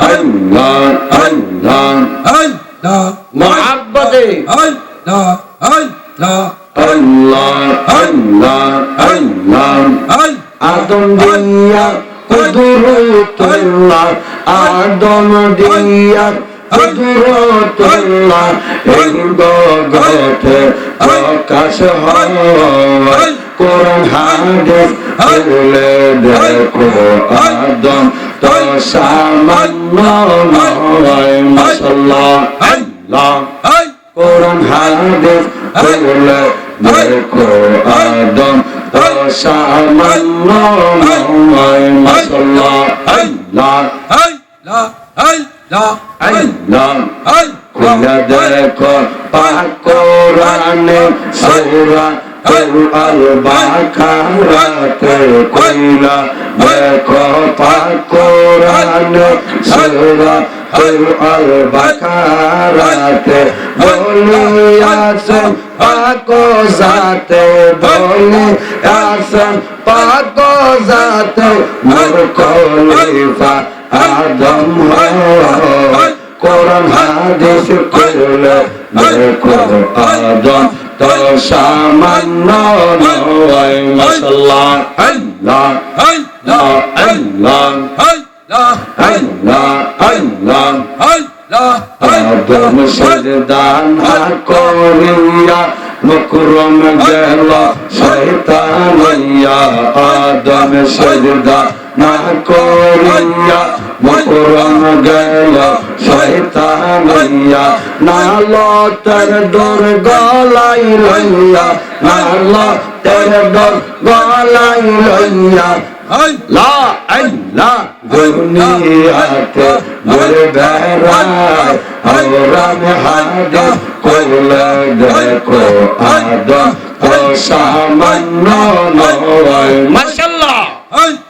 আল্লাহ আল্লাহ আল্লাহ মহাব্বতে আল্লাহ আল্লাহ আল্লাহ আল্লাহ আল্লাহ আদম দিয়া কুদরতুল্লাহ আদম দিয়া কুদরতুল্লাহ এই জগতে প্রকাশ হয় কোরআন হাদিস খুলে দেখো আদম আল্লাহ কোরআন হাদিস দেখো আদম সামান্য নয় মাশাআল্লাহ আল্লাহ আল্লাহ খুলে দেখো পাক কোরআনে সূরা কইলা দেখো পাক কোরআনে সূরা আল বাকারাতে বলিয়াছেন পাক জাতে বলিয়াছেন পাক জাতে মোর খলিফা আদম হয় কোরআন হাদিস করলে দেখো আদম সামান্য নয় মাশাআল্লাহ। আল্লাহ আল্লাহ আল্লাহ আল্লাহ আল্লাহ আদম সজদা না করিয়া মুকরম গেল শয়তানিয়া আদম সজদা না করিয়া মুকরম গেল শয়তানিয়া নালো তর দর গলাই লইয়া নালো তর দর গলাই লইয়া। লা আল্লাহ দুনিয়াতে ঘুরে বেড়ায় হরাম হাদে করলে দেখো আদম সামান্য নয়। মাশাআল্লাহ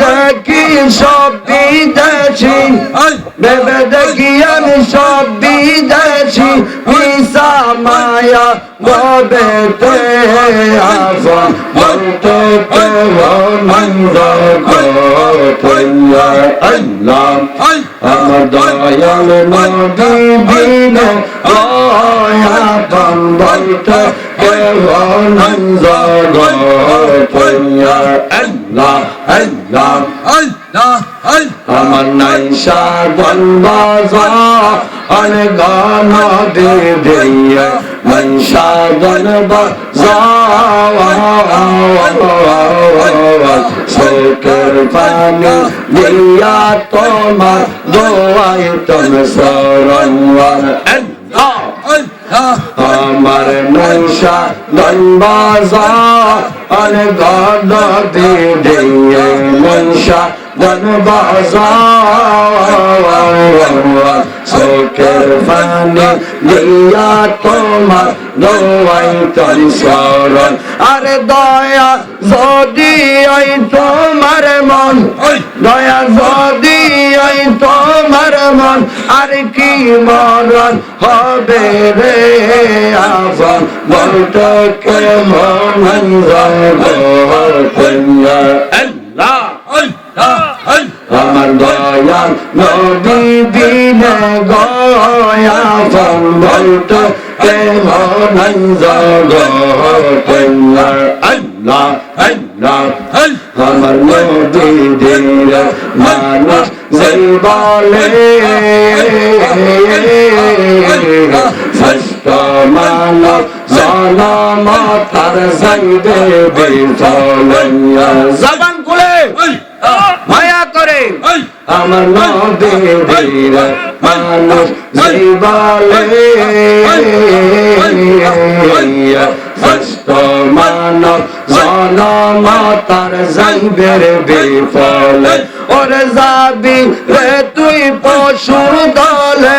দেখি সব বিদেশি। বেবে দেখি আমি সব বিদেশি। ঈসা মায়া গবেতে আসন বলতে কেহ মন্দ গতয়া আল্লাহ। আমার দয়াল নবী বিনে পান বলতে কেহ মন্দ গতয়া আল্লাহ আল্লাহ আমার নাই সাধন বাজা অনে গান দিয়ে নাই সাধন বাজা, শোকের পানি দিয়া তোমার দোয়াই তোম শরণ। আমার নৈশা দনবাজা অনে গান দিয়ে নৈশা দনবাজা শোকের পানি দিয়া তোমার দোয়াই তোম শরণ আরে দয়া যদি ওই তোমার মন দয়া যদি ওই তোমার মন আর কি মরণ হবে রে আবার? বলতে কে মন আল্লাহ আমার দয়াল নবী দিনে গয়া ফল বলতে কে মন জগৎ আল্লাহ আল্লাহ আমার নবী দিনে মানুষ যেই বলে ষষ্ঠ মানব জনম তার যাইবে বিফলয়া জবান খুলে আমার নবীর মানুষ জীবলে ষষ্ঠ মানব জনম তার যাইবের বিফলে। ওরে যাবি রে তুই পশুর দলে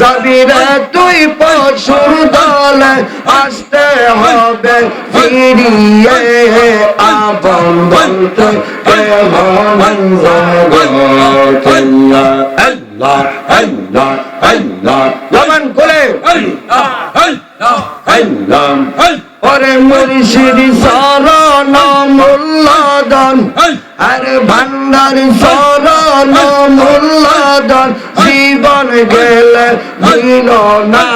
যাবি রে তুই পশুর দলে আসতে হবে ফিরিয়ে জগৎ আল্লাহ আল্লাহ আল্লাহ জবান আল্লাহ ওরে মুর্শিদ সারা চরণ মূল্যদন hey, আর ভান্ডার চরণ মূল্যদন জীবন গেলে হইল না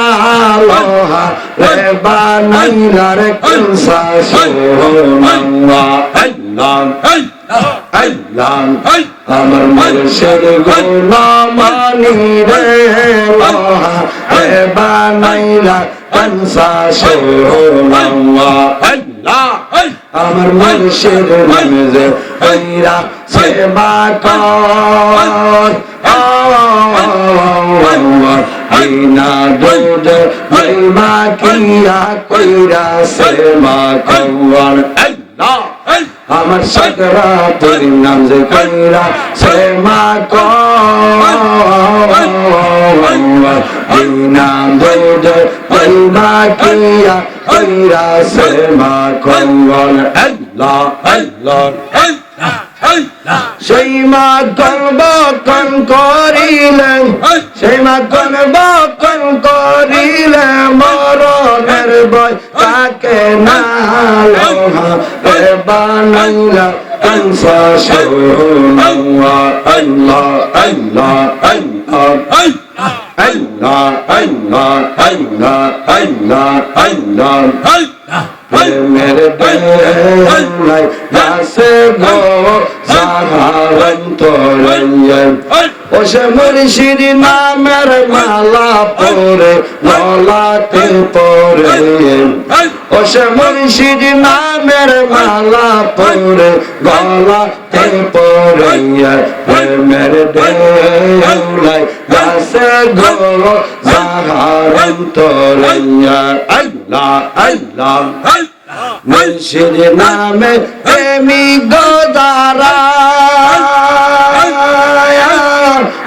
বানাইলার কুলসা সোনাওয়া আল্লাহ আল্লাহ আমার মুর্শিদ গোলামানি রে লোহা রে বানাইলা কনসা সোনাওয়া আল্লাহ আমার মুর্শিদ নামে কইরা সেবা কর আইনা দুধ মা কিয়া কইরা সেবা কর আল্লাহ hey, আমার সকরা তোর নাম যে কইরা সেবা কর আইনা দুধ মা কিয়া কইরা সেবা কর আল্লাহ আল্লাহ hey, সেই মা কন বকন করিলেন সেই মা কন বকন করিলে মরণের বই তাকে না বানাইলা আল্লাহ সাহারন তোরঞ্জন hey, ও সে মুর্শিদ নামের মালা পরে গলাতে পরে। hey, ও সে মুর্শিদ নামের মালা পরে গলাতে পরে। প্রেমের বেলাই গাছে গো সাহারন তোরঞ্জন আল্লাহ আল্লাহ। মুর্শিদ নামে প্রেমী গোদারা।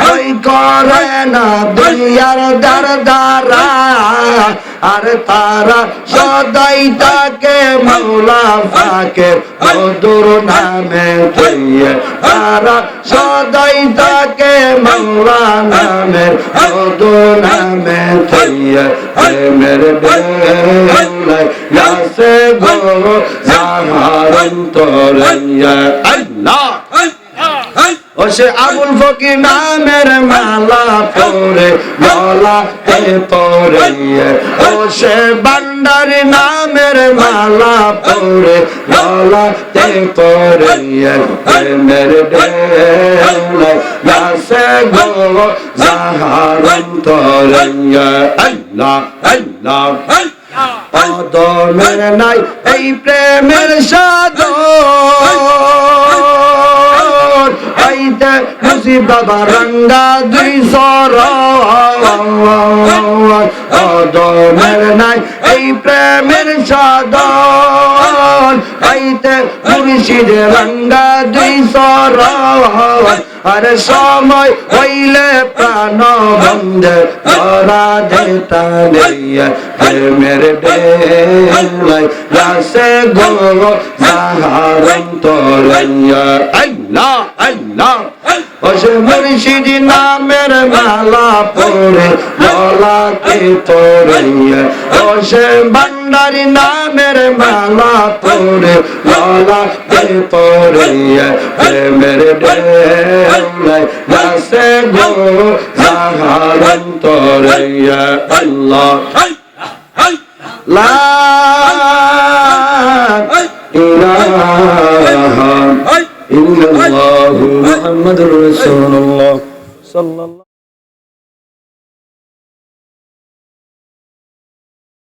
ওই করে না দুনিয়ার দার দারা, আর তারা সদাই তাকে মৌলা ফাকে। মধুর নামে দিয়ে তারা সদাই তাকে মৌলা নামে। মধুর নামে দিয়ে প্রেমের বেলায় গাছে গো সাহারন তোরইয়া আল্লাহ। ও সে আবুল ফকির নামের মালা পরে গলাতে পরে ও সে বান্ডারি নামের মালা পরে গলাতে পরে প্রেমের ডেলা গাছে গো সাহারন তোরইয়া আল্লাহ আল্লাহ। অদমের নাই এই প্রেমের সাদর আইতে খুশি বাবা রঙ্গা দুই সর। অদমের নাই এই প্রেমের সাদন আইতে মুর্শিদ রঙ্গা দুই সর। আরে সময় হইলে প্রাণ বন্ধে ধরা নেই প্রেমের ডেলাই রাসে গো সাহারন তোরাইয়া আল্লাহ আল্লাহ। ওসে মুর্শিদ নামের মালা পরে গলাতে তোরাইয়া। ওসে ভান্ডারি নামের মালা পরে গলাতে তোরাইয়া প্রেমের ডেলাই রাসে গো সাহারন তোরাইয়া আল্লাহ। লা ইলাহা ইল্লাল্লাহু মুহাম্মাদুর রাসূলুল্লাহ।